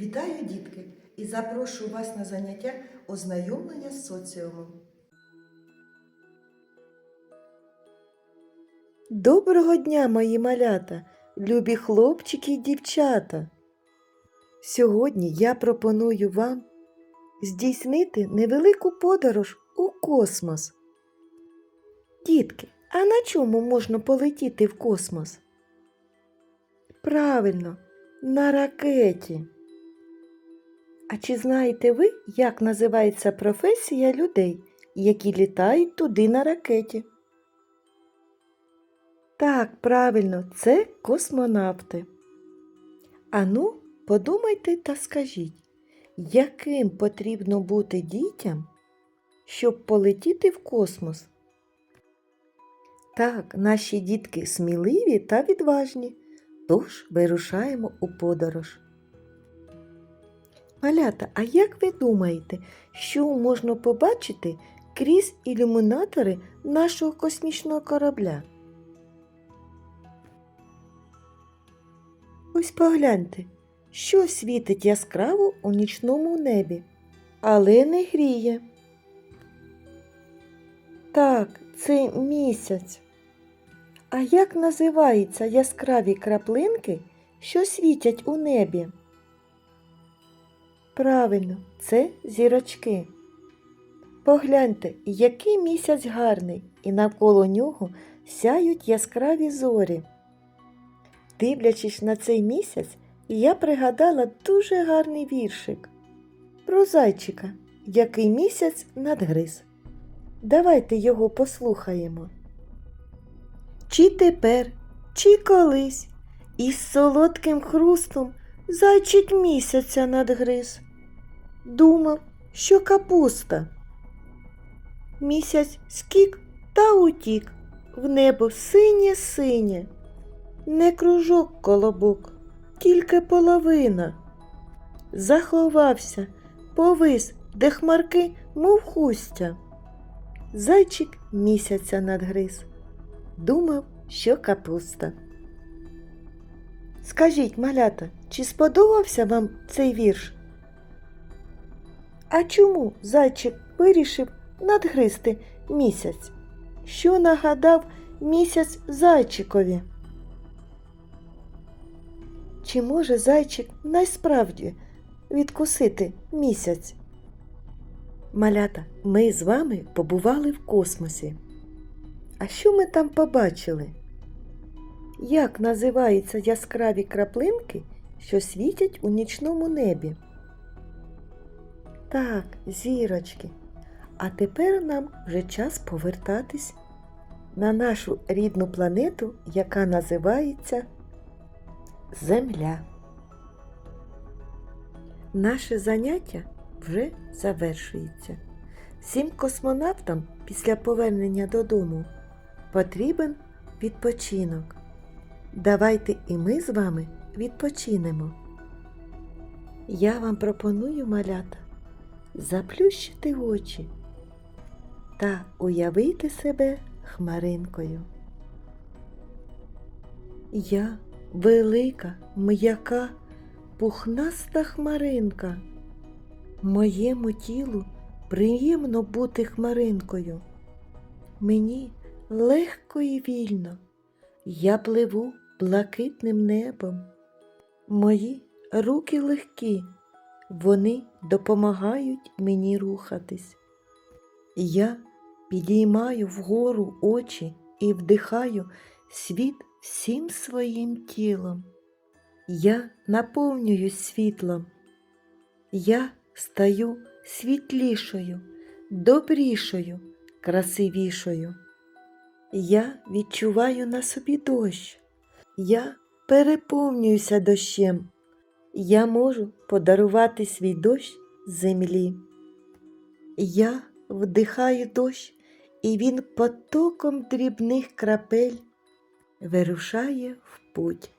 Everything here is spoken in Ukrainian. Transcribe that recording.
Вітаю, дітки, і запрошую вас на заняття ознайомлення з соціумом. Доброго дня, мої малята, любі хлопчики і дівчата. Сьогодні я пропоную вам здійснити невелику подорож у космос. Дітки, а на чому можна полетіти в космос? Правильно, на ракеті. А чи знаєте ви, як називається професія людей, які літають туди на ракеті? Так, правильно, це космонавти. Ану, подумайте та скажіть, яким потрібно бути дітям, щоб полетіти в космос? Так, наші дітки сміливі та відважні, тож вирушаємо у подорож. Малята, а як ви думаєте, що можна побачити крізь ілюмінатори нашого космічного корабля? Ось погляньте, що світить яскраво у нічному небі, але не гріє. Так, це місяць. А як називаються яскраві краплинки, що світять у небі? Правильно, це зірочки. Погляньте, який місяць гарний, і навколо нього сяють яскраві зорі. Дивлячись на цей місяць, я пригадала дуже гарний віршик про зайчика, який місяць надгриз. Давайте його послухаємо. Чи тепер, чи колись, із солодким хрустом зайчик місяця надгриз. Думав, що капуста. Місяць скік та утік, в небо синє синє. Не кружок колобок, тільки половина. Заховався, повис, де хмарки, мов хустя. Зайчик місяця надгриз. Думав, що капуста. Скажіть, малята, чи сподобався вам цей вірш? А чому зайчик вирішив надгризти місяць? Що нагадав місяць зайчикові? Чи може зайчик найсправді відкусити місяць? Малята, ми з вами побували в космосі. А що ми там побачили? Як називаються яскраві краплинки, що світять у нічному небі? Так, зірочки. А тепер нам вже час повертатись на нашу рідну планету, яка називається Земля. Наше заняття вже завершується. Всім космонавтам після повернення додому потрібен відпочинок. Давайте і ми з вами відпочинемо. Я вам пропоную малята заплющити очі та уявити себе хмаринкою. Я велика, м'яка, пухнаста хмаринка. Моєму тілу приємно бути хмаринкою. Мені легко і вільно. Я пливу блакитним небом. Мої руки легкі, вони допомагають мені рухатись. Я підіймаю вгору очі і вдихаю світ всім своїм тілом. Я наповнююсь світлом. Я стаю світлішою, добрішою, красивішою. Я відчуваю на собі дощ. Я переповнююся дощем. Я можу подарувати свій дощ землі. Я вдихаю дощ, і він потоком дрібних крапель вирушає в путь.